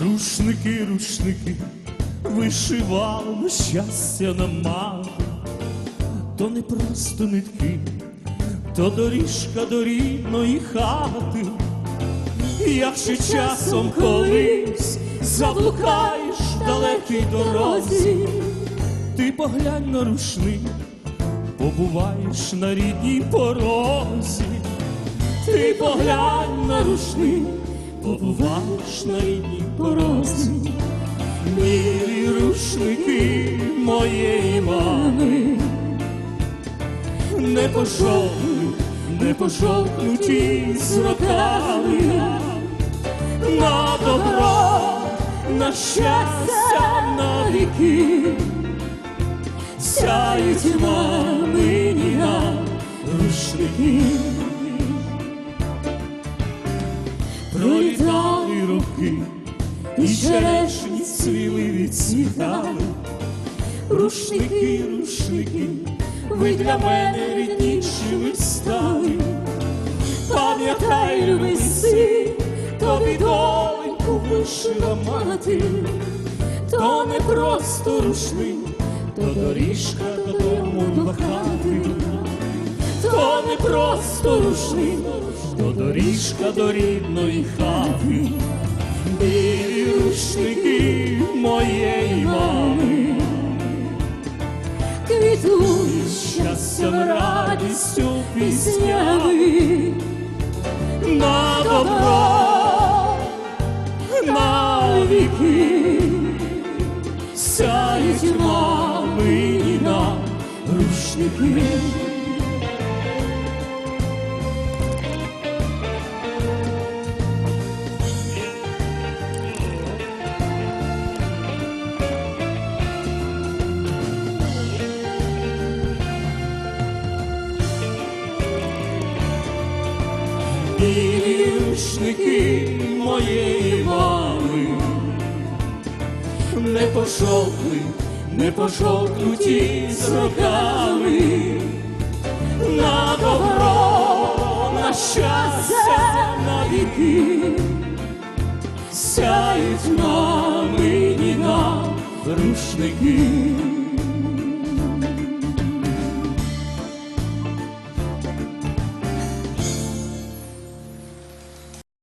Рушники, рушники, вишивали щастя на мати, то не просто нитки, то доріжка до рідної хати. Якщо часом колись заблукаєш в далекій дорозі, ти поглянь на рушник, побуваєш на рідній порозі, ти поглянь на рушник, побуваєш на рідній порозі, милі рушники моєї мами, не пожовкли, не пожовкнуті з роками, на добро, на щастя, на віки, сяють мамині рушники. І черешні цвіли відцвітали. Рушники, рушники, ви для мене ріднішими стали. Пам'ятай, любий син, тобі доленьку вишила мати, то не просто рушник, то доріжка додому до хати, то не просто рушник, то доріжка до рідної хати, білі рушники моєї мами. Квітують щастям, радістю, піснями. На добро, на віки, сяють мамині на рушники. Білі рушники моєї мами, не пожовкли, не пожовкнуті з роками, на добро, на щастя, на віки, сяють мамині на рушники.